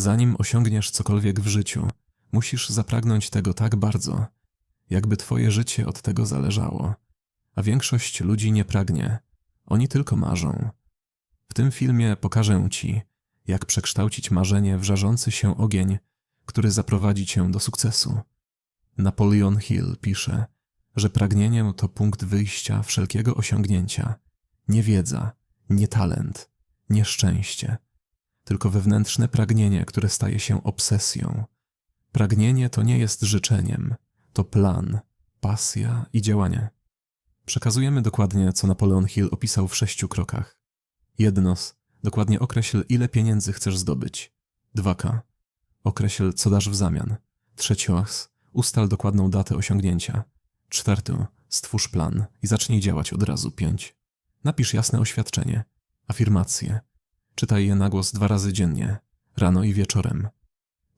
Zanim osiągniesz cokolwiek w życiu, musisz zapragnąć tego tak bardzo, jakby twoje życie od tego zależało. A większość ludzi nie pragnie, oni tylko marzą. W tym filmie pokażę ci, jak przekształcić marzenie w żarzący się ogień, który zaprowadzi cię do sukcesu. Napoleon Hill pisze, że pragnienie to punkt wyjścia wszelkiego osiągnięcia, nie wiedza, nie talent, nie szczęście, tylko wewnętrzne pragnienie, które staje się obsesją. Pragnienie to nie jest życzeniem, to plan, pasja i działanie. Przekazujemy dokładnie, co Napoleon Hill opisał w sześciu krokach. Jednos, dokładnie określ, ile pieniędzy chcesz zdobyć. 2K. Określ, co dasz w zamian. Trzecios, ustal dokładną datę osiągnięcia. Czwarty, stwórz plan i zacznij działać od razu. 5. Napisz jasne oświadczenie, afirmacje. Czytaj je na głos dwa razy dziennie, rano i wieczorem.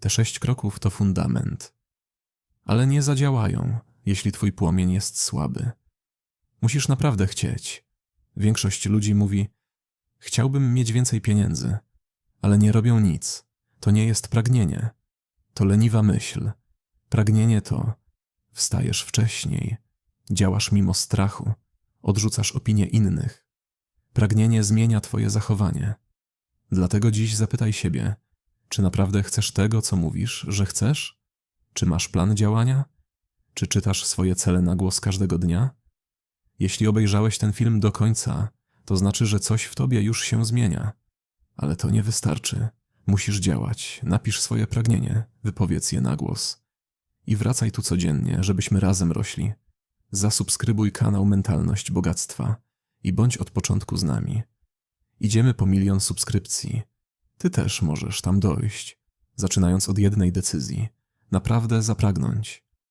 Te sześć kroków to fundament. Ale nie zadziałają, jeśli twój płomień jest słaby. Musisz naprawdę chcieć. Większość ludzi mówi: Chciałbym mieć więcej pieniędzy, ale nie robią nic. To nie jest pragnienie. To leniwa myśl. Pragnienie to wstajesz wcześniej, działasz mimo strachu, odrzucasz opinie innych. Pragnienie zmienia twoje zachowanie. Dlatego dziś zapytaj siebie, czy naprawdę chcesz tego, co mówisz, że chcesz? Czy masz plan działania? Czy czytasz swoje cele na głos każdego dnia? Jeśli obejrzałeś ten film do końca, to znaczy, że coś w tobie już się zmienia. Ale to nie wystarczy. Musisz działać, napisz swoje pragnienie, wypowiedz je na głos. I wracaj tu codziennie, żebyśmy razem rośli. Zasubskrybuj kanał Mentalność Bogactwa i bądź od początku z nami. Idziemy po milion subskrypcji. Ty też możesz tam dojść, zaczynając od jednej decyzji. Naprawdę zapragnąć.